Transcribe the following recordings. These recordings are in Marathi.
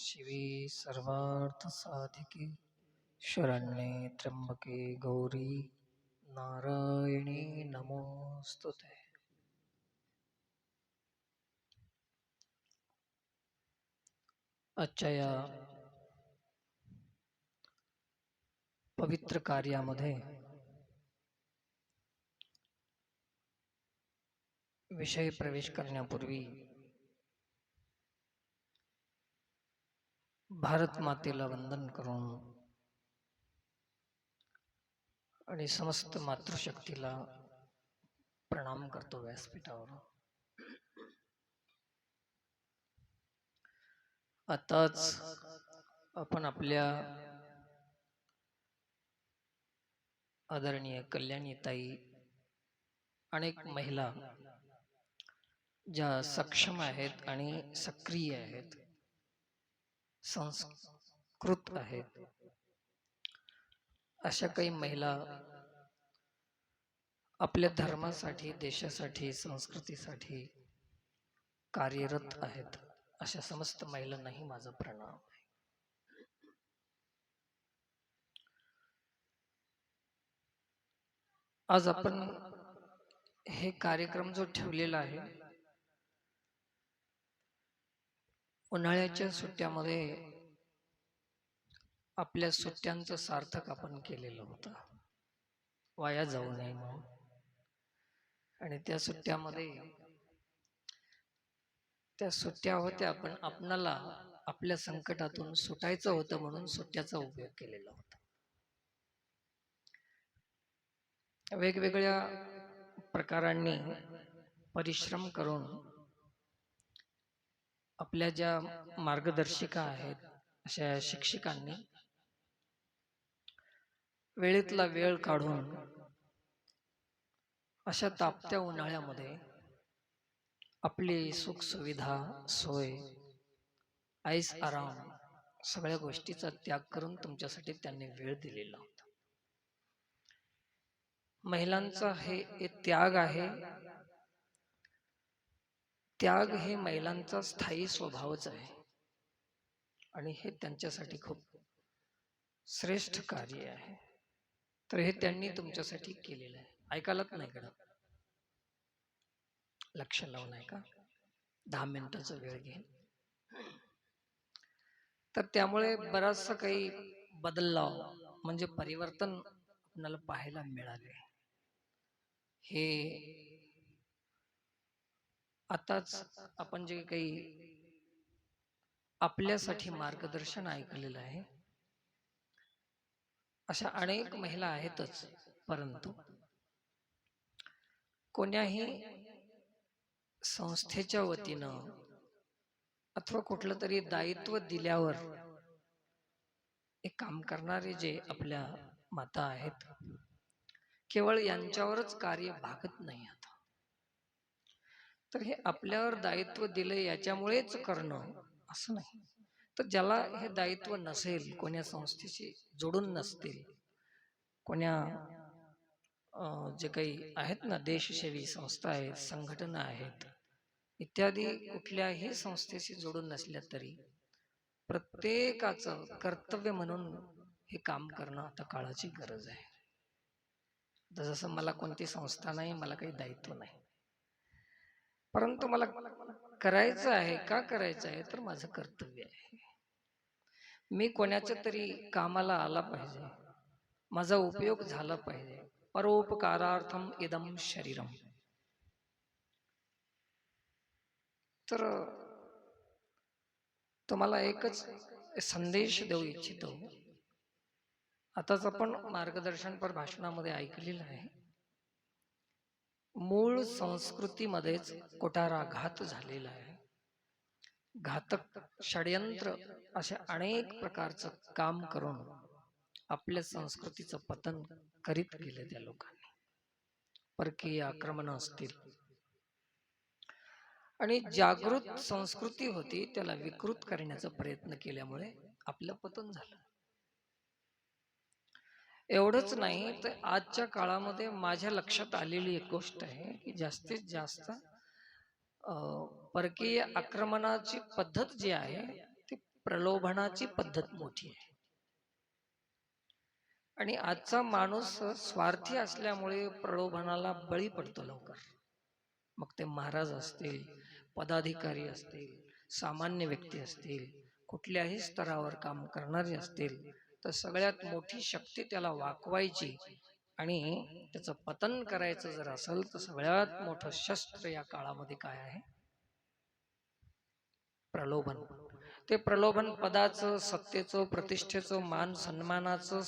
शिवी सर्वार्थसाधिके शरण्ये त्र्यंबके गौरी नारायणी नमोस्तुते। या पवित्र कार्यामध्ये विषय प्रवेश करण्यापूर्वी भारत मातेला वंदन करून आणि समस्त मातृशक्तीला प्रणाम करतो व्यासपीठावर. आताच आपण आपल्या आदरणीय कल्याणी ताई अनेक महिला ज्या सक्षम आहेत आणि सक्रिय आहेत. संस्कृत आहेत. अशा काही महिला आपल्या धर्मासाठी देशासाठी संस्कृतीसाठी कार्यरत आहेत. अशा समस्त महिलांनाही माझा प्रणाम आहे. आज आपण हे कार्यक्रम जो ठेवलेला आहे उन्हाळ्याच्या सुट्ट्यामध्ये आपल्या सुट्ट्यांचं सार्थक आपण केलेलं होतं. वाया जाऊ नये म्हणून. आणि त्या सुट्ट्यामध्ये त्या सुट्ट्या होत्या पण आपणाला आपल्या संकटातून सुटायचं होतं म्हणून सुट्ट्याचा उपयोग केलेला होता. वेगवेगळ्या प्रकारांनी परिश्रम करून आपल्या ज्या मार्गदर्शिका आहेत अशा शिक्षिकांनी वेळेतला वेळ काढून अशा तापत्या उन्हाळ्यामध्ये आपली सुख सुविधा सोय आईस आराम सगळ्या गोष्टीचा त्याग करून तुमच्यासाठी त्यांनी वेळ दिलेला होता. महिलांचा हे त्याग आहे त्याग हे महिलांचा स्थायी स्वभावच आहे. आणि हे त्यांच्यासाठी खूप श्रेष्ठ कार्य आहे. तर हे त्यांनी तुमच्यासाठी केलेलं आहे. ऐकायलाच नाही कडं लक्ष लावून ऐका. दहा मिनिटाचा वेळ घेईन. तर त्यामुळे बराचसा काही बदलला म्हणजे परिवर्तन आपल्याला पाहायला मिळाले. हे आताच आपण जे काही आपल्यासाठी मार्गदर्शन ऐकलेलं आहे अशा अनेक महिला आहेतच परंतु कोण्याही संस्थेच्या वतीनं अथवा कुठलं तरी दायित्व दिल्यावर एक काम करणारे जे आपल्या माता आहेत केवळ यांच्यावरच कार्य भागत नाही. आहेत तर हे आपल्यावर दायित्व दिलं याच्यामुळेच करणं असं नाही. तर ज्याला हे दायित्व नसेल कोण्या संस्थेशी जोडून नसतील कोण्या जे काही आहेत ना देशसेवी संस्था आहेत संघटना आहेत इत्यादी कुठल्याही संस्थेशी जोडून नसल्या तरी प्रत्येकाचं कर्तव्य म्हणून हे काम करणं आता काळाची गरज आहे. जसं मला कोणती संस्था नाही मला काही दायित्व नाही. परंतु मला करायचं आहे का करायचं आहे तर माझं कर्तव्य आहे. मी कोणाच्या तरी कामाला आला पाहिजे. माझा उपयोग झाला पाहिजे. परोपकारार्थम इदम शरीरम. तर तुम्हाला एकच संदेश देऊ इच्छितो. आताच आपण मार्गदर्शनपर भाषणामध्ये ऐकलेलं आहे. मूळ संस्कृतीमध्येच कोटाराघात झालेला आहे. घातक षडयंत्र अशा अनेक प्रकारचं काम करून आपल्या संस्कृतीचं पतन करीत गेले त्या लोकांनी. परकीय आक्रमण असतील. आणि जागृत संस्कृती होती त्याला विकृत करण्याचा प्रयत्न केल्यामुळे आपलं पतन झालं. एवढंच नाही तर आजच्या काळामध्ये माझ्या लक्षात आलेली एक गोष्ट आहे की जास्तीत जास्त परकीय आक्रमणाची पद्धत जी आहे ती प्रलोभनाची पद्धत मोठी आहे. आणि आजचा माणूस स्वार्थी असल्यामुळे प्रलोभनाला बळी पडतो लवकर. मग ते महाराज असतील पदाधिकारी असतील सामान्य व्यक्ती असतील कुठल्याही स्तरावर काम करणारे असतील तर सगळ्यात मोठी शक्ती त्याला वाकवायची आणि त्याचं पतन करायचं जर असेल तर सगळ्यात मोठं शस्त्र या काळामध्ये काय आहे? प्रलोभन. ते प्रलोभन पदाचं सत्तेचं प्रतिष्ठेचं मान सन्मानाचं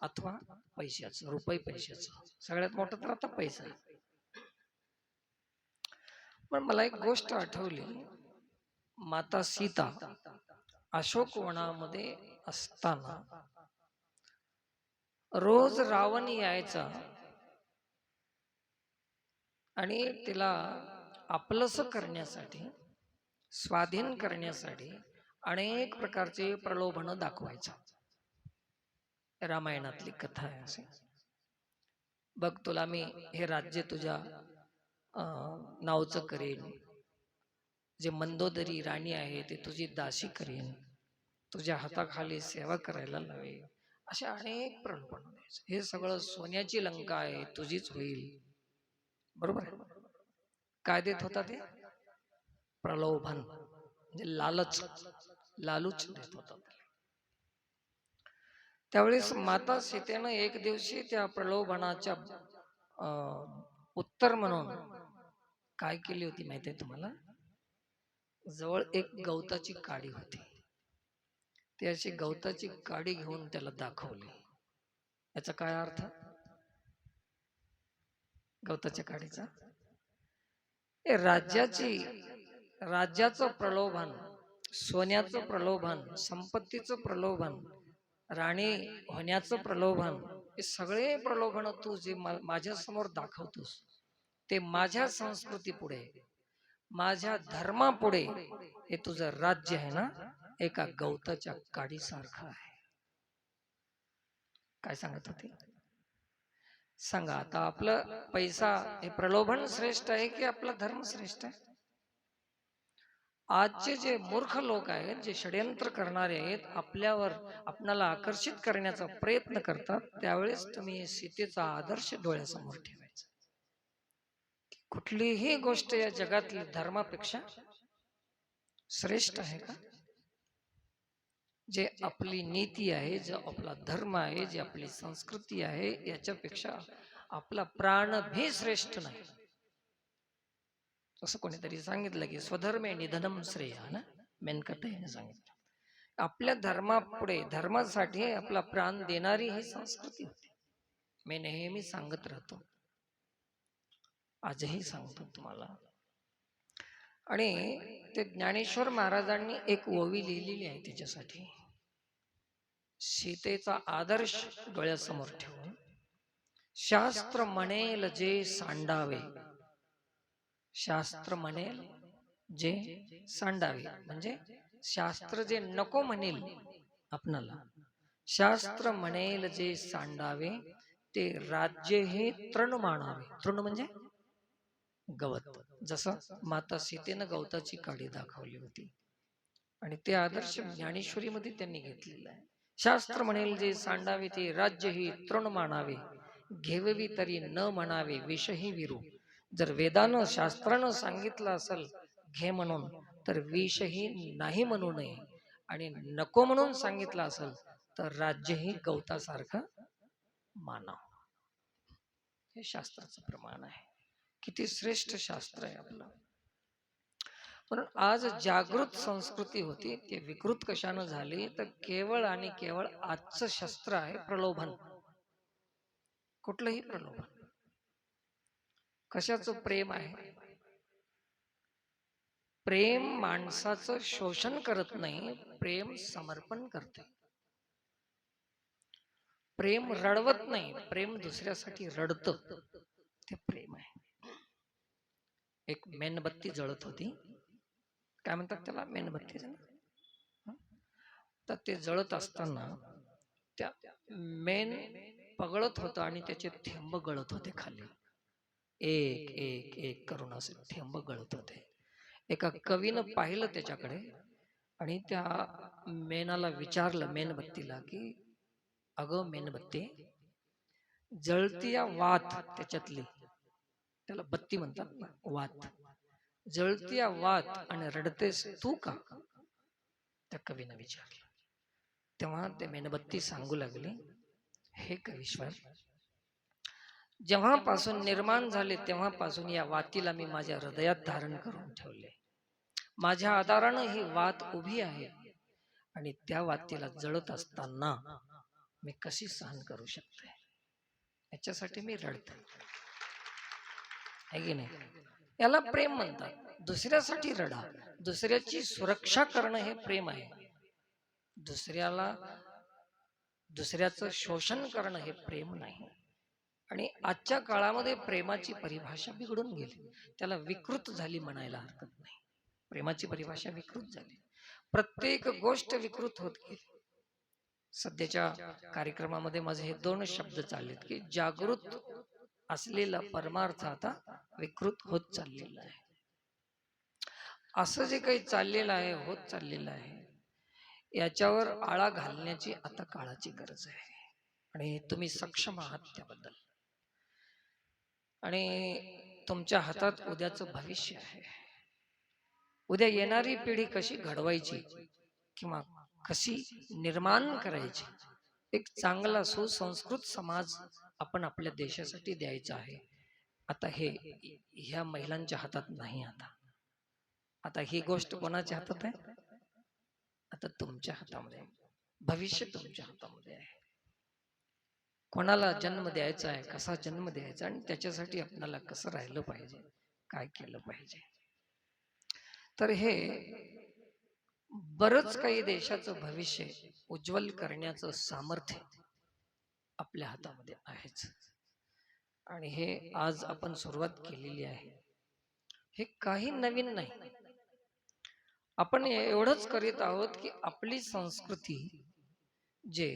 अथवा पैशाचं रुपये पैशाचं. सगळ्यात मोठं तर आता पैसा पण मला एक गोष्ट आठवली. माता सीता अशोक वनामध्ये असताना. रोज रावण यायचा. आणि तिला आपलंस करण्यासाठी स्वाधीन करण्यासाठी अनेक प्रकारचे प्रलोभन दाखवायचा. रामायणातली कथा आहे असे बघ तुला मी हे राज्य तुझ्या अं, नावचं करेन. जे मंदोदरी राणी आहे ते तुझी दाशी करेन. तुझ्या हाताखाली सेवा करायला लावेल असे अनेक प्रलोभन द्यायचे. हे सगळं सोन्याची लंका आहे तुझीच होईल. बरोबर? आहे काय देत होता ते प्रलोभन. म्हणजे लालच लालूच देत होता. त्यावेळेस माता सीतेनं एक दिवशी त्या प्रलोभनाच्या अं, उत्तर म्हणून काय केली होती माहिती आहे तुम्हाला? जवळ एक गवताची काडी होती. ती अशी गवताची काडी घेऊन त्याला दाखवली. याचा काय अर्थ? गवताच्या काडीचा? राज्याची राज्याचं प्रलोभन सोन्याचं प्रलोभन संपत्तीचं प्रलोभन राणी होण्याचं प्रलोभन हे सगळे प्रलोभन तू जे माझ्यासमोर दाखवतोस ते माझ्या संस्कृती पुढे माझ्या धर्मापुढे हे तुझं राज्य आहे ना? एका गवताच्या काडीसारखा आहे. काय सांगत होते? सांगा आता आपलं पैसा हे प्रलोभन श्रेष्ठ आहे की आपला धर्म श्रेष्ठ आहे? आजचे जे मूर्ख लोक आहेत जे षडयंत्र करणारे आहेत आपल्यावर आपणाला आकर्षित करण्याचा प्रयत्न करतात त्यावेळेस तुम्ही सीतेचा आदर्श डोळ्यासमोर ठेवायचा. कुठलीही गोष्ट या जगातली धर्मापेक्षा श्रेष्ठ आहे का? जे आपली नीती आहे जो आपला धर्म आहे जे आपली संस्कृती आहे याच्यापेक्षा आपला प्राण भी श्रेष्ठ नाही. असं कोणीतरी सांगितलं की स्वधर्मे निधनम श्रेय ना? मेनकटे सांगितलं. आपल्या धर्मापुढे धर्मासाठी आपला प्राण देणारी ही संस्कृती होती. मी नेहमी सांगत राहतो. आजही सांगतो तुम्हाला. आणि ते ज्ञानेश्वर महाराजांनी एक ओवी लिहिलेली आहे त्याच्यासाठी सीतेचा आदर्श डोळ्यासमोर ठेवून शास्त्र म्हणेल जे सांडावे. शास्त्र म्हणेल जे सांडावे. म्हणजे शास्त्र जे नको म्हणेल आपणाला शास्त्र म्हणेल जे सांडावे ते राज्य हे तृण मानावे. तृण म्हणजे गवत. जसं माता सीतेनं गवताची काडी दाखवली होती. आणि ते आदर्श ज्ञानेश्वरीमध्ये त्यांनी घेतलेलं आहे. शास्त्र म्हणेल जे सांडावे ते राज्य ही तृण मानावे. घेववी तरी न म्हणावे विषही विरू. जर वेदानं शास्त्रानं सांगितलं असेल घे म्हणून तर विषही नाही म्हणू नये. आणि नको म्हणून सांगितलं असेल तर राज्यही गवतासारखं मानाव. हे शास्त्राचं प्रमाण आहे. किती श्रेष्ठ शास्त्र आहे आपलं. म्हणून आज जागृत संस्कृती होती ते विकृत कशानं झाली? तर केवळ आणि केवळ आजचं शस्त्र आहे प्रलोभन. कुठलंही प्रलोभन. कशाचं प्रेम आहे? प्रेम माणसाचं शोषण करत नाही प्रेम समर्पण करते. प्रेम रडवत नाही प्रेम दुसऱ्यासाठी रडत. ते प्रेम आहे. एक मेणबत्ती जळत होती. काय म्हणतात त्याला? मेणबत्ती तर ते जळत असताना त्या मेन पगळत होतं आणि त्याचे थेंब गळत होते खाली. एक एक एक करून असे थेंब गळत होते. एका कवीनं पाहिलं त्याच्याकडे आणि त्या मेनाला विचारलं मेणबत्तीला की अगं मेणबत्ती जळती या वात त्याच्यातली. त्याला बत्ती म्हणतात ना वात. जळती या वात आणि रडतेस तू का? त्या कवीनं विचारलं. तेव्हा ते मेणबत्ती सांगू लागले हे कवीश्वर जेव्हापासून निर्माण झाले तेव्हापासून या वातीला मी माझ्या हृदयात धारण करून ठेवले. माझ्या आधारानं ही वात उभी आहे आणि त्या वातीला जळत असताना मी कशी सहन करू शकते? याच्यासाठी मी रडते. आहे की नाही? याला प्रेम म्हणतात. दुसऱ्यासाठी रडा. दुसऱ्याची सुरक्षा करणं हे प्रेम आहे. दुसऱ्याला दुसऱ्याचं शोषण करणं हे प्रेम नाही. आणि आजच्या काळामध्ये प्रेमाची परिभाषा बिघडून गेली. त्याला विकृत झाली म्हणायला हरकत नाही. प्रेमाची परिभाषा विकृत झाली. प्रत्येक गोष्ट विकृत होत गेली. सध्याच्या कार्यक्रमामध्ये माझे हे दोन शब्द चाललेत की जागृत असलेला परमार्थ आता विकृत होत चाललेला आहे. असं जे काही चाललेलं आहे होत चाललेलं आहे याच्यावर आळा घालण्याची आता काळाची गरज आहे. आणि तुम्ही सक्षम आहात त्याबद्दल. आणि तुमच्या हातात उद्याचं भविष्य आहे. उद्या येणारी पिढी कशी घडवायची किंवा कशी निर्माण करायची एक चांगला सुसंस्कृत समाज आपण आपल्या देशासाठी द्यायचा आहे. आता हे ह्या महिलांच्या हातात नाही आता. आता ही गोष्ट कोणाच्या हातात आहे? आता तुमच्या हातामध्ये. भविष्य तुमच्या हातामध्ये आहे. कोणाला जन्म द्यायचा आहे? कसा जन्म द्यायचा आणि त्याच्यासाठी आपल्याला कसं राहिलं पाहिजे? काय केलं पाहिजे? तर हे बरंच काही देशाचं भविष्य उज्ज्वल करण्याचं सामर्थ्य आपल्या हातामध्ये आहेच. आणि हे आज आपण सुरुवात केलेली आहे. हे काही नवीन नाही. आपण एवढंच करीत आहोत की आपली संस्कृती जे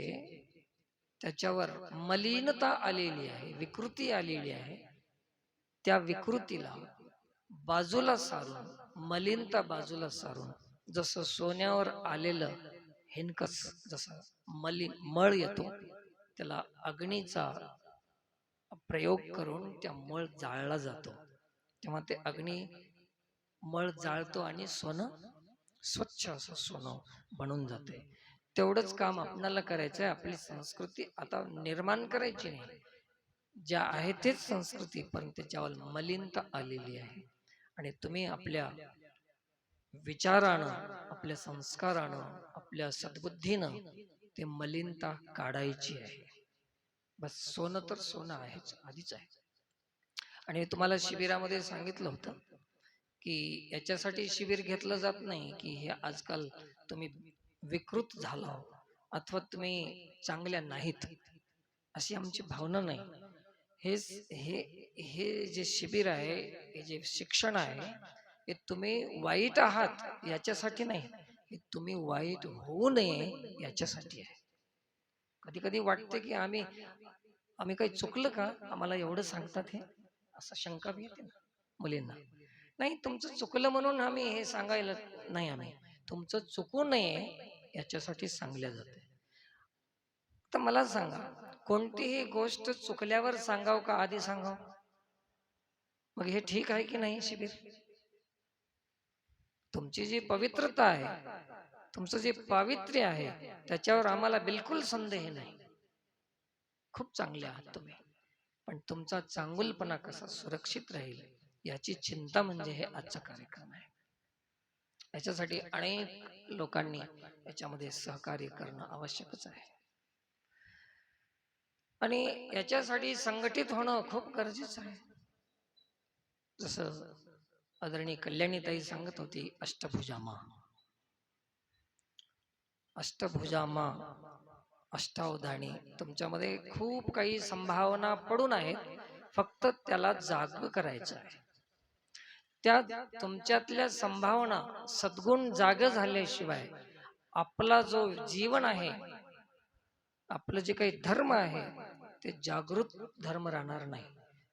त्याच्यावर मलिनता आलेली आहे विकृती आलेली आहे त्या विकृतीला बाजूला सारून मलिनता बाजूला सारून जसं सोन्यावर आलेलं हिनकस जसं मलिन मळ येतो त्याला अग्नीचा प्रयोग करून त्या मळ जाळला जातो. तेव्हा ते अग्नी मळ जाळतो आणि सोनं स्वच्छ असं सोनं बनून जाते. तेवढंच काम आपणाला करायचं आहे आपली संस्कृती आता निर्माण करायची नाही. ज्या आहे तेच संस्कृती पण त्याच्यावर मलिनता आलेली आहे. आणि तुम्ही आपल्या विचारानं आपल्या संस्कारानं आपल्या सद्बुद्धीनं ते मलिनता काढायची आहे. बस सोनं तर सोनं आहेच आधीच आहे. आणि तुम्हाला शिबिरामध्ये सांगितलं होतं की याच्यासाठी शिबिर घेतलं जात नाही की हे आजकाल तुम्ही विकृत झाला अथवा तुम्ही चांगल्या नाहीत. अशी आमची भावना नाही. हे हे हे जे शिबिर आहे हे जे शिक्षण आहे हे तुम्ही वाईट आहात याच्यासाठी नाही. हे तुम्ही वाईट होऊ नये याच्यासाठी आहे. कधी कधी वाटते की आम्ही आम्ही काही चुकलं का? आम्हाला एवढं सांगतात हे. असं शंका बी येते ना मुलींना. नाही तुमचं चुकलं म्हणून आम्ही हे सांगायला नाही आम्ही. तुमचं चुकू नये याच्यासाठी सांगल्या जाते तर मला सांगा कोणतीही गोष्ट चुकल्यावर सांगाव का? आधी सांगाव. मग हे ठीक आहे की नाही शिबिर? तुमची जी पवित्रता आहे तुमचं जे पावित्र्य आहे त्याच्यावर आम्हाला बिलकुल संदेह नाही. खूप चांगले आहात तुम्ही. पण तुमचा चांगुलपणा कसा सुरक्षित राहील याची चिंता म्हणजे हे आजचा कार्यक्रम आहे. याच्यासाठी अनेक लोकांनी याच्यामध्ये सहकार्य करणं आवश्यकच आहे. आणि याच्यासाठी संघटित होणं खूप गरजेचं आहे. जसं आदरणीय कल्याणीताई सांगत होती अष्टभुजामा. अष्टभुजामा अष्टावधानी. तुमच्यामध्ये खूप काही संभावना पडून आहेत फक्त त्याला जाग करायचं आहे. त्या तुमच्यातल्या संभावना सद्गुण जाग झाल्याशिवाय आपला जो जीवन आहे आपलं जे काही धर्म आहे ते जागृत धर्म राहणार नाही.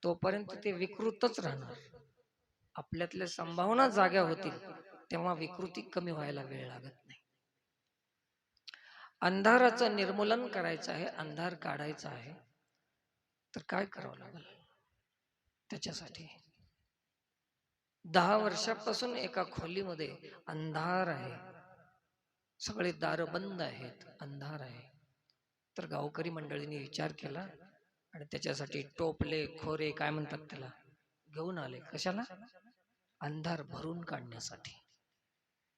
तोपर्यंत ते विकृतच राहणार. आपल्यातल्या संभावना जाग्या होतील तेव्हा विकृती कमी व्हायला वेळ लागत अंधाराचं निर्मूलन करायचं आहे अंधार काढायचा आहे तर काय करावं लागेल? त्याच्यासाठी दहा वर्षापासून एका खोलीमध्ये अंधार आहे. सगळे दार बंद आहेत अंधार आहे. तर गावकरी मंडळींनी विचार केला आणि त्याच्यासाठी टोपले खोरे काय म्हणतात त्याला? घेऊन आले. कशाला? अंधार भरून काढण्यासाठी.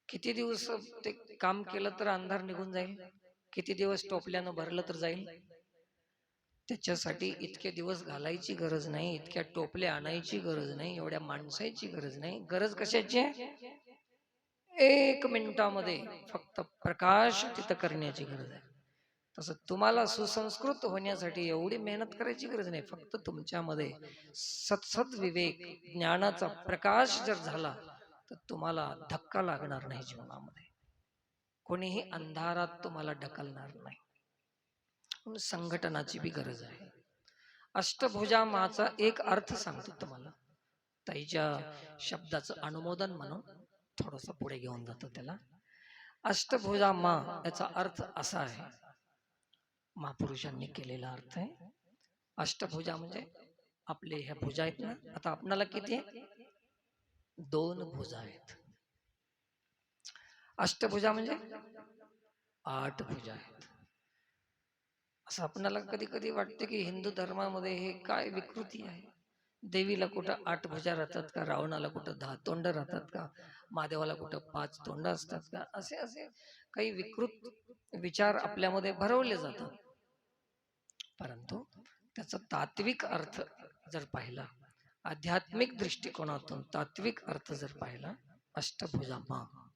किती दिवस ते काम केलं तर अंधार निघून जाईल? किती दिवस टोपल्यानं भरलं तर जाईल? त्याच्यासाठी इतके दिवस घालायची गरज नाही इतक्या टोपल्या आणायची गरज नाही एवढ्या माणसाची गरज नाही. गरज कशाची? आहे एक मिनिटामध्ये फक्त प्रकाश तिथं करण्याची गरज आहे. तसं तुम्हाला सुसंस्कृत होण्यासाठी एवढी मेहनत करायची गरज नाही. फक्त तुमच्यामध्ये सत्सद विवेक ज्ञानाचा प्रकाश जर झाला तर तुम्हाला धक्का लागणार नाही जीवनामध्ये. कोणीही अंधारात तुम्हाला ढकलणार नाही. म्हणून संघटनाची बी गरज आहे. अष्टभुजा माचा एक अर्थ सांगतो तुम्हाला. ताईच्या शब्दाचं अनुमोदन म्हणून थोडस पुढे घेऊन जातो त्याला. अष्टभुजा मा याचा अर्थ असा आहे. महापुरुषांनी केलेला अर्थ आहे. अष्टभुजा म्हणजे आपले ह्या भुजा आहेत ना? आता आपणाला किती? दोन भुजा आहेत. अष्टभुजा म्हणजे आठ भुजा आहेत. असं आपणाला कधी कधी वाटते की हिंदू धर्मामध्ये हे काय विकृती आहे? देवीला कुठं आठ भुजा राहतात का? रावणाला कुठं दहा तोंड राहतात का? महादेवाला कुठं पाच तोंड असतात का? असे असे काही विकृत विचार आपल्यामध्ये भरवले जातात. परंतु त्याचा तात्विक अर्थ जर पाहिला आध्यात्मिक दृष्टिकोनातून तात्विक अर्थ जर पाहिला अष्टभुजा मा.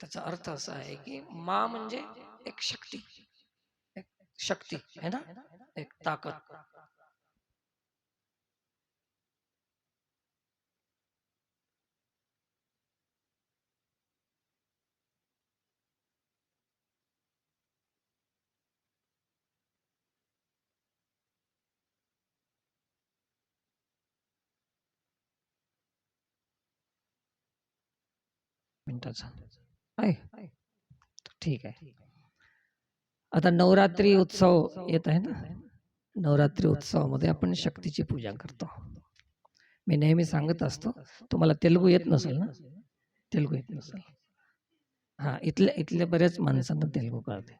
त्याचा अर्थ असा आहे की मा म्हणजे एक शक्ती. एक शक्ती है ना? एक ताकद. मिनिटाचा. आहे. ठीक आहे. आता नवरात्री उत्सव येत आहे ना? नवरात्री उत्सवामध्ये आपण शक्तीची पूजा करतो. मी नेहमी सांगत असतो तुम्हाला तेलुगू येत नसेल ना? तेलुगू येत नसेल. हा इथल्या इथल्या बऱ्याच माणसांना तेलुगू कळते.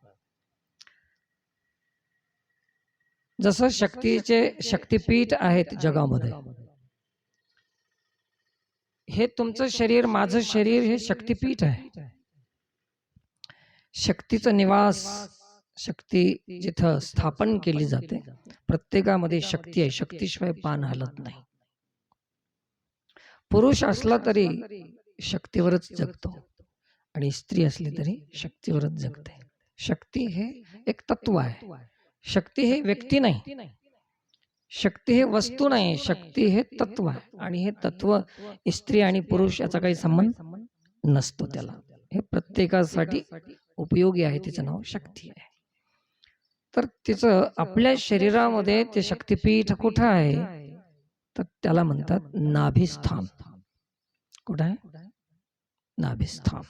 जसं शक्तीचे शक्तीपीठ आहेत जगामध्ये. हे तुमचं शरीर माझं शरीर हे शक्तीपीठ आहे. शक्तीचं निवास शक्ती जिथं स्थापन केली जाते प्रत्येकामध्ये शक्ती आहे शक्तीशिवाय पान हलत नाही. पुरुष असला तरी शक्तीवरच जगतो आणि स्त्री असली तरी शक्तीवरच जगते. शक्ती हे एक तत्व आहे. शक्ती हे व्यक्ती नाही. शक्ती हे वस्तू नाही. शक्ती हे तत्व आहे. आणि हे तत्व स्त्री आणि पुरुष याचा काही संबंध नसतो त्याला. हे प्रत्येकासाठी उपयोगी आहे तिचं नाव शक्ती आहे. तर तिचं आपल्या शरीरामध्ये ते शक्तीपीठ कुठं आहे? तर त्याला म्हणतात नाभिस्थान. कुठं आहे? नाभिस्थान.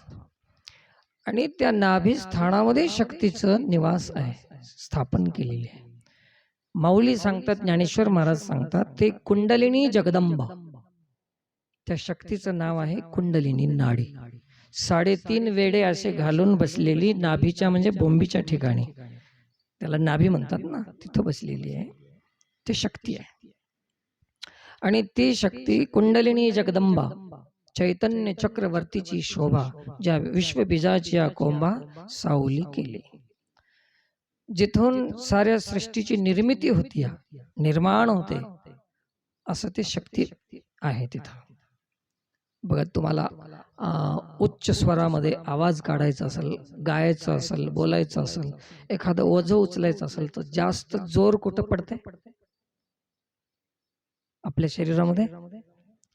आणि त्या नाभिस्थानामध्ये शक्तीचं निवास आहे स्थापन केलेले आहे. माऊली सांगतात ज्ञानेश्वर महाराज सांगतात ते कुंडलिनी जगदंबा. त्या शक्तीचं नाव आहे कुंडलिनी नाडी. साडेतीन वेडे असे घालून बसलेली नाभीच्या म्हणजे बोंबीच्या ठिकाणी. त्याला नाभी म्हणतात ना तिथं बसलेली आहे. ते शक्ती आहे. आणि ती शक्ती कुंडलिनी जगदंबा चैतन्य चक्रवर्तीची शोभा ज्या विश्वबीजाची या कोंबा सावली केली. जिथून साऱ्या सृष्टीची निर्मिती होती निर्माण होते असं ते शक्ती आहे तिथं. बघा तुम्हाला उच्च स्वरामध्ये आवाज काढायचा असेल गायचं असेल बोलायचं असेल एखादं ओझ उचलायचं असेल तर जास्त जोर कुठं पडते आपल्या शरीरामध्ये?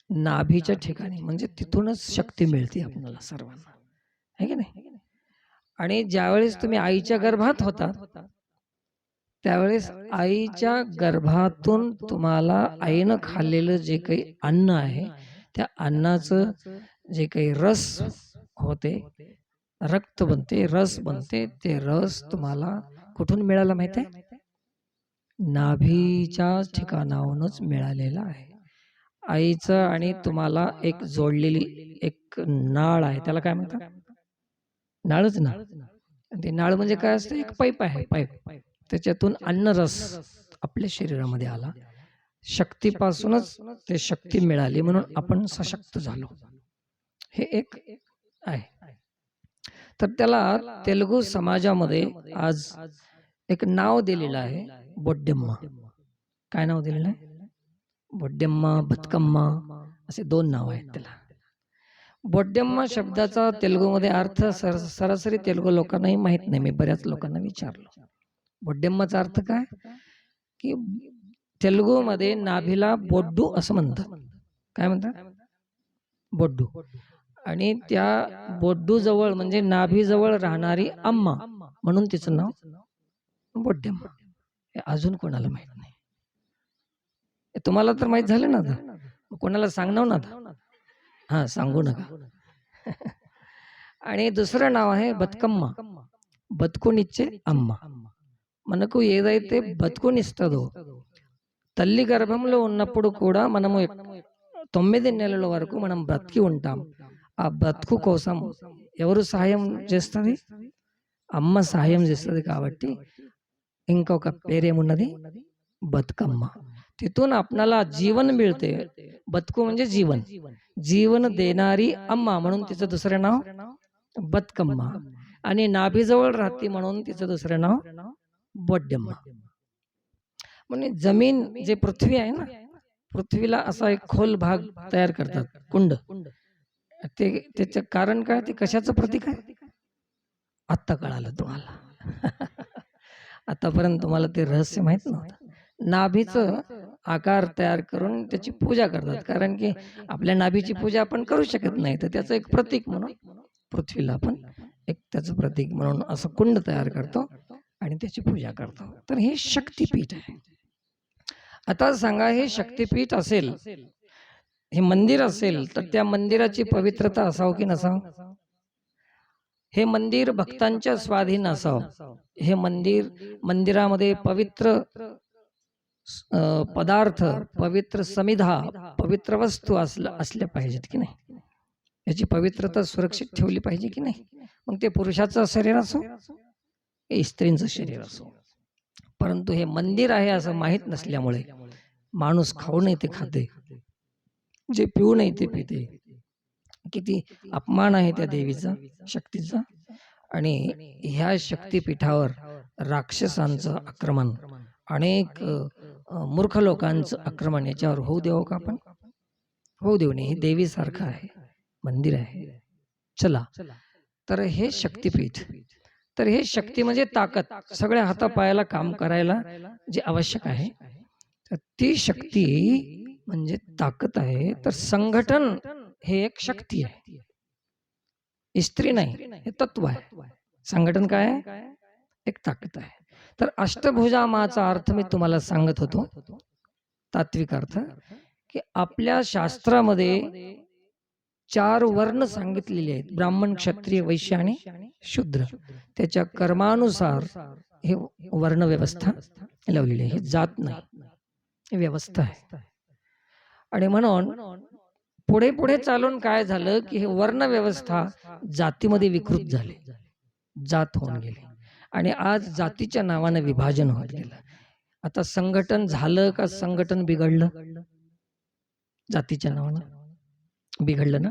नाभीच्या ठिकाणी म्हणजे तिथूनच शक्ती मिळते आपल्याला सर्वांना. आहे की नाही? आणि ज्यावेळेस तुम्ही आईच्या गर्भात होता त्यावेळेस आईच्या गर्भातून तुम्हाला आईनं खाल्लेलं जे काही अन्न आहे त्या अन्नाचं जे काही रस होते रक्त बनते रस बनते ते रस तुम्हाला कुठून मिळाला माहिती आहे? नाभीच्या ठिकाणाहूनच मिळालेला आहे. आईचं आणि तुम्हाला एक जोडलेली एक नाळ आहे. त्याला काय म्हणतात? नाळच ना ते नाळ म्हणजे काय असतं? एक पाईप आहे पाईप त्याच्यातून अन्नरस आपल्या शरीरामध्ये आला. शक्तीपासूनच ते शक्ती मिळाली म्हणून आपण सशक्त झालो. हे एक आहे. तर त्याला तेलुगू समाजामध्ये आज एक नाव दिलेलं आहे बोड्डेम्मा. काय नाव दिलेलं आहे? बोड्डेम्मा बतकम्मा असे दोन नाव आहेत त्याला. बोड्डेम्मा शब्दाचा तेलुगूमध्ये अर्थ सर सरासरी तेलुगू लोकांनाही माहीत नाही. मी बऱ्याच लोकांना विचारलो. बोड्डेम्माचा अर्थ काय? की तेलुगूमध्ये नाभीला बोड्डू असं म्हणतात. काय म्हणतात? बोड्डू. आणि त्या बोड्डू जवळ म्हणजे नाभीजवळ राहणारी अम्मा म्हणून तिचं नाव बोड्डे हे अजून कोणाला माहीत नाही. तुम्हाला तर माहीत झालं ना आता. कोणाला सांगणार ना आता? हां सांगू नका. आणि दुसरं नाव आहे बदकम्मा बदकोणीचे अम्मा. मनकू येदायते बदकोणिस्तदो తల్లి గర్భంలో ఉన్నప్పుడు కూడా మనము తొమ్మిది నెలల వరకు మనం బ్రతికి ఉంటాం ఆ బ్రతుకు కోసం ఎవరు సహాయం చేస్తుంది అమ్మ సహాయం చేస్తుంది కాబట్టి ఇంకొక పేరేమున్నది బతుకమ్మ तिथून आपणाला जीवन मिळते बतकू म्हणजे जीवन जीवन देणारी अम्मा म्हणून तिचं दुसरं नाव बतकम्मा आणि नाभीजवळ राहते म्हणून तिचं दुसरं नाव बोड्यम्मा म्हणजे जमीन जे पृथ्वी आहे ना पृथ्वीला असा एक खोल भाग तयार करतात कुंड. ते त्याचं कारण काय? ते कशाचं प्रतीक आहे? आत्ता कळालं तुम्हाला. आतापर्यंत तुम्हाला ते रहस्य माहीत नव्हतं. नाभीचं आकार तयार करून त्याची पूजा करतात. कारण की आपल्या नाभीची पूजा आपण करू शकत नाही. तर त्याचं एक प्रतीक म्हणून पृथ्वीला आपण एक त्याचं प्रतीक म्हणून असं कुंड तयार करतो आणि त्याची पूजा करतो. तर हे शक्तीपीठ आहे. आता सांगा हे शक्तीपीठ असेल हे मंदिर असेल तर त्या मंदिराची पवित्रता असावं की नसावं? हे मंदिर भक्तांच्या स्वाधीन असावं. हे मंदिर मंदिरामध्ये पवित्र पदार्थ पवित्र समिधा पवित्र वस्तू असल्या असल्या पाहिजेत की नाही? याची पवित्रता सुरक्षित ठेवली पाहिजे की नाही? मग ते पुरुषाचं शरीर असो स्त्रींचं शरीर असो? परंतु हे मंदिर आहे असं माहीत नसल्यामुळे माणूस खाऊ नाही ते खाते. जे पिऊ नाही ते पिते. किती अपमान आहे त्या देवीचा शक्तीचा. आणि ह्या शक्तीपीठावर राक्षसांचं आक्रमण. अनेक मूर्ख लोकांचं आक्रमण याच्यावर होऊ देऊ का आपण? होऊ देऊ नये. हे देवीसारखं आहे. मंदिर आहे. चला. तर हे शक्तीपीठ तर हे शक्ती म्हणजे ताकद. सगळ्या हातापायाला काम करायला जे आवश्यक आहे. तर ती शक्ती म्हणजे ताकद आहे. तर संघटन हे एक शक्ती आहे. स्त्री नाही हे तत्व आहे. संघटन काय आहे? एक ताकद आहे. तर अष्टभुजा माचा अर्थ मी तुम्हाला सांगत होतो. तात्विक अर्थ. की आपल्या शास्त्रामध्ये चार वर्ण सांगितलेले आहेत. ब्राह्मण क्षत्रिय वैश्य आणि शूद्र. त्याच्या कर्मानुसार हे वर्ण व्यवस्था लावलेली आहे. हे जात नाही. व्यवस्था आहे. आणि म्हणून पुढे पुढे चालून काय झालं की हे वर्ण व्यवस्था जातीमध्ये विकृत झाली. जात होऊन गेली. आणि आज जातीच्या नावानं विभाजन होत गेलं. आता संघटन झालं का संघटन बिघडलं? जातीच्या नावानं. बिघडलं ना?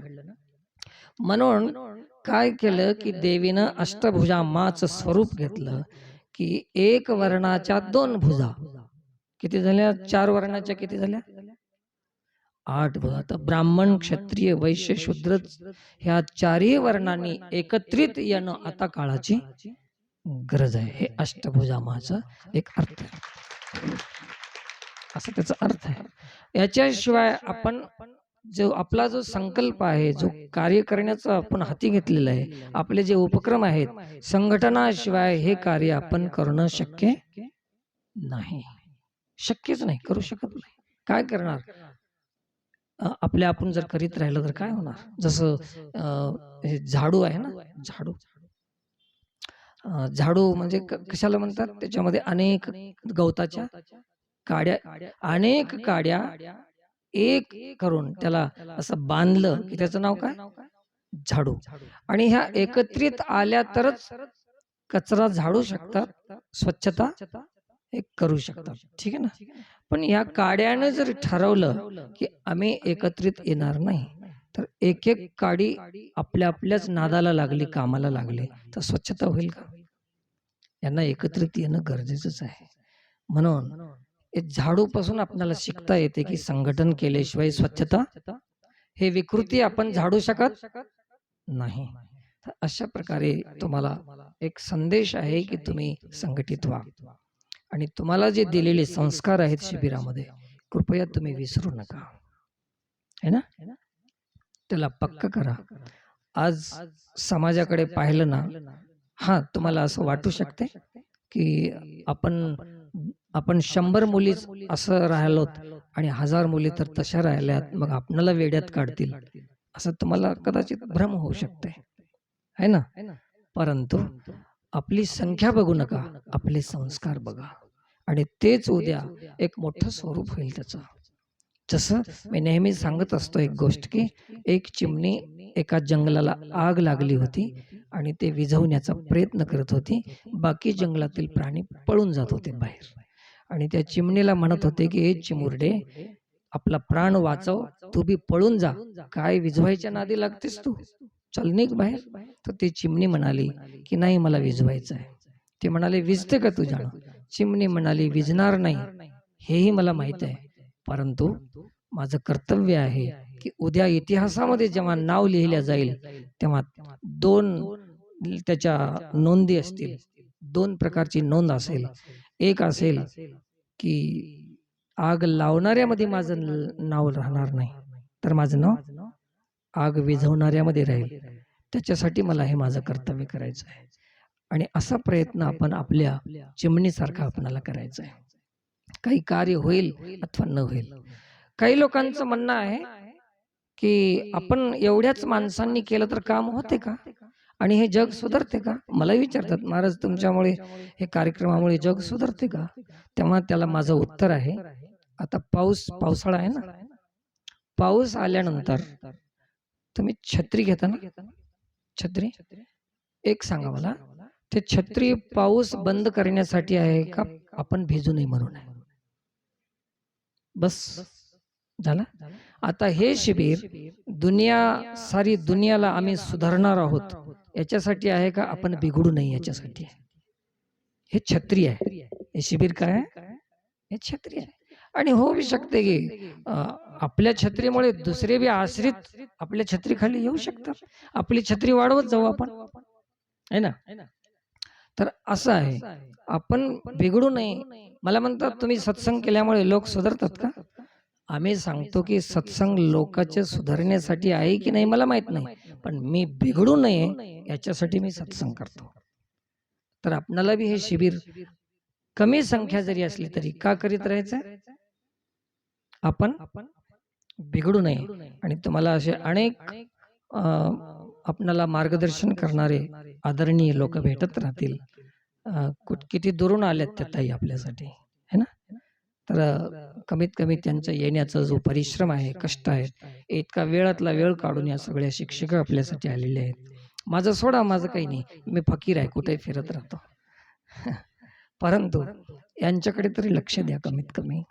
म्हणून काय केलं की देवीनं अष्टभुजा माच स्वरूप घेतलं की एक वर्णाच्या दोन भुजा. किती झाल्या? चार वर्णाच्या किती झाल्या? आठ भुजा. तर ब्राह्मण क्षत्रिय वैश्य शूद्र ह्या चारही वर्णांनी एकत्रित येणं आता काळाची गरज आहे. हे अष्टभुजा माचा एक अर्थ आहे. असं त्याचा अर्थ आहे. याच्याशिवाय आपण जो आपला जो संकल्प आहे जो कार्य करण्याचा आपण हाती घेतलेला आहे आपले जे उपक्रम आहेत संघटनाशिवाय हे कार्य आपण करणं शक्य नाही. शक्यच नाही करू शकत नाही. काय करणार? आपल्या आपण जर करीत राहिलं तर काय होणार? जसं झाडू आहे ना? झाडू. झाडू म्हणजे कशाला म्हणतात? त्याच्यामध्ये अनेक गवताच्या काड्या अनेक काड्या एक करून त्याला असं बांधलं की त्याचं नाव काय? झाडू. आणि ह्या एकत्रित आल्या तरच कचरा झाडू शकतात स्वच्छता एक करू शकतात. ठीक आहे ना? पण या काड्याने जर ठरवलं की आम्ही एकत्रित येणार नाही तर एक एक काडी आपल्या आपल्याच नादाला लागली कामाला लागली. तर स्वच्छता होईल का? यांना एकत्रित येणं गरजेचंच आहे. म्हणून झाडूपासून आपल्याला शिकता येते की संघटन केल्याशिवाय स्वच्छता हे विकृती आपण झाडू शकत नाही. अशा प्रकारे तुम्हाला एक संदेश आहे की तुम्ही संघटित व्हा. आणि तुम्हाला जे दिलेले संस्कार आहेत शिबिरामध्ये कृपया तुम्ही विसरू नका. है ना? त्याला पक्क करा. आज समाजाकडे पाहिलं ना हा तुम्हाला असं वाटू शकते की आपण आपण शंभर मुली असं राहिलो आणि हजार मुली तर तशा राहिल्यात मग आपणाला वेड्यात काढतील. असं तुम्हाला कदाचित भ्रम होऊ शकते. है ना? परंतु आपली संख्या बघू नका आपले संस्कार बघा. आणि तेच उद्या एक मोठं स्वरूप होईल त्याचं. जसं मी नेहमी सांगत असतो एक गोष्ट की एक चिमणी एका जंगलाला आग लागली होती आणि ते विझवण्याचा प्रयत्न करत होती बाकी जंगलातील प्राणी पळून जात होते बाहेर. आणि त्या चिमणीला म्हणत होते की हे चिमुरडे आपला प्राण वाचव तू बी पळून जा. काय विझवायच्या नादी लागतेस तू? चल निघ बाहेर. तर ती चिमणी म्हणाली की नाही मला विझवायचं आहे. ते म्हणाले विजते का तू चिमणी म्हणाली विझणार नाही. हेही मला माहीत आहे. परंतु माझं कर्तव्य आहे की उद्या इतिहासामध्ये जेव्हा नाव लिहिल्या जाईल तेव्हा दोन त्याच्या नोंदी असतील. दोन प्रकारची नोंद असेल. एक असेल की आग लावणाऱ्यामध्ये माझं नाव राहणार नाही. तर माझं नाव आग विझवणाऱ्यामध्ये राहील. त्याच्यासाठी मला हे माझं कर्तव्य करायचं आहे. आणि असा प्रयत्न आपण आपल्या चिमणीसारखा आपणाला करायचा आहे. काही कार्य होईल अथवा न होईल. काही लोकांचं म्हणणं आहे की आपण एवढ्याच माणसांनी केलं तर काम होते का? आणि हे जग सुधारते का? मलाही विचारतात महाराज तुमच्यामुळे हे कार्यक्रमामुळे जग सुधारते का? तेव्हा त्याला माझं उत्तर आहे आता पाऊस पावसाळा आहे ना? पाऊस आल्यानंतर तुम्ही छत्री घेता ना? छत्री? एक सांगा मला ते छत्री पाऊस बंद करण्यासाठी आहे का आपण भिजू नये म्हणून? आहे बस झालं? आता हे शिबिर दुनिया सारी दुनियाला आम्ही सुधारणार आहोत. याच्यासाठी आहे का आपण बिघडू नये याच्यासाठी? आहे हे छत्री आहे. हे शिबिर काय आहे? हे छत्री आहे. आणि होऊ बी शकते की आपल्या छत्रीमुळे दुसरे बी आश्रित आपल्या छत्री खाली येऊ शकतात. आपली छत्री वाढवत जाऊ आपण. है ना? तर असं आहे. आपण बिघडू नये. मला म्हणतात तुम्ही सत्संग केल्यामुळे लोक सुधारतात का? आम्ही सांगतो की सत्संग लोकांच्या सुधारण्यासाठी आहे की नाही मला माहीत नाही. पण मी बिघडू नये याच्यासाठी मी सत्संग करतो. तर आपणाला बी हे शिबिर कमी संख्या जरी असली तरी का करीत राहायचं? आपण बिघडू नये. आणि तुम्हाला असे अनेक आपणाला मार्गदर्शन करणारे आदरणीय लोक भेटत राहतील. किती दुरून आल्यात त्या ताई आपल्यासाठी. तर कमीत कमी त्यांचं येण्याचा जो परिश्रम आहे कष्ट आहेत इतका वेळातला वेळ काढून या सगळ्या शिक्षक आपल्यासाठी आलेले आहेत. माझं सोडा माझं काही नाही. मी फकीर आहे कुठेही फिरत राहतो. परंतु यांच्याकडे तरी लक्ष द्या कमीत कमी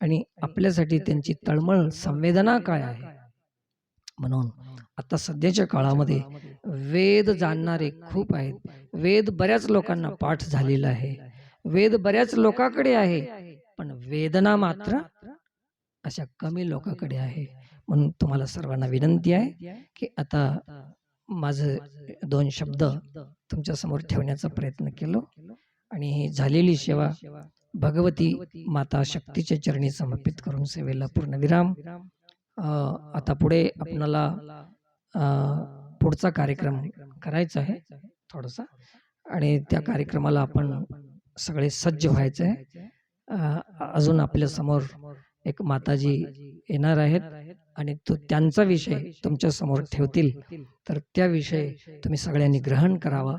आणि आपल्यासाठी त्यांची तळमळ संवेदना काय आहे? म्हणून आता सध्याच्या काळामध्ये वेद जाणणारे खूप आहेत. वेद बऱ्याच लोकांना पाठ झालेला आहे. वेद बऱ्याच लोकांकडे आहे. पण वेदना मात्र अशा कमी लोकांकडे आहे. म्हणून तुम्हाला सर्वांना विनंती आहे की आता माझं दोन शब्द तुमच्यासमोर ठेवण्याचा प्रयत्न केलो आणि ही झालेली सेवा भगवती माता शक्तीच्या चरणी समर्पित करून सेवेला पूर्ण विराम. अं, आता पुढे आपणाला पुढचा कार्यक्रम करायचा आहे थोडासा. आणि त्या कार्यक्रमाला आपण सगळे सज्ज व्हायचं आहे अजून आपल्यासमोर एक माताजी येणार आहेत आणि तो त्यांचा विषय तुमच्यासमोर ठेवतील. तर त्या विषय तुम्ही सगळ्यांनी ग्रहण करावा.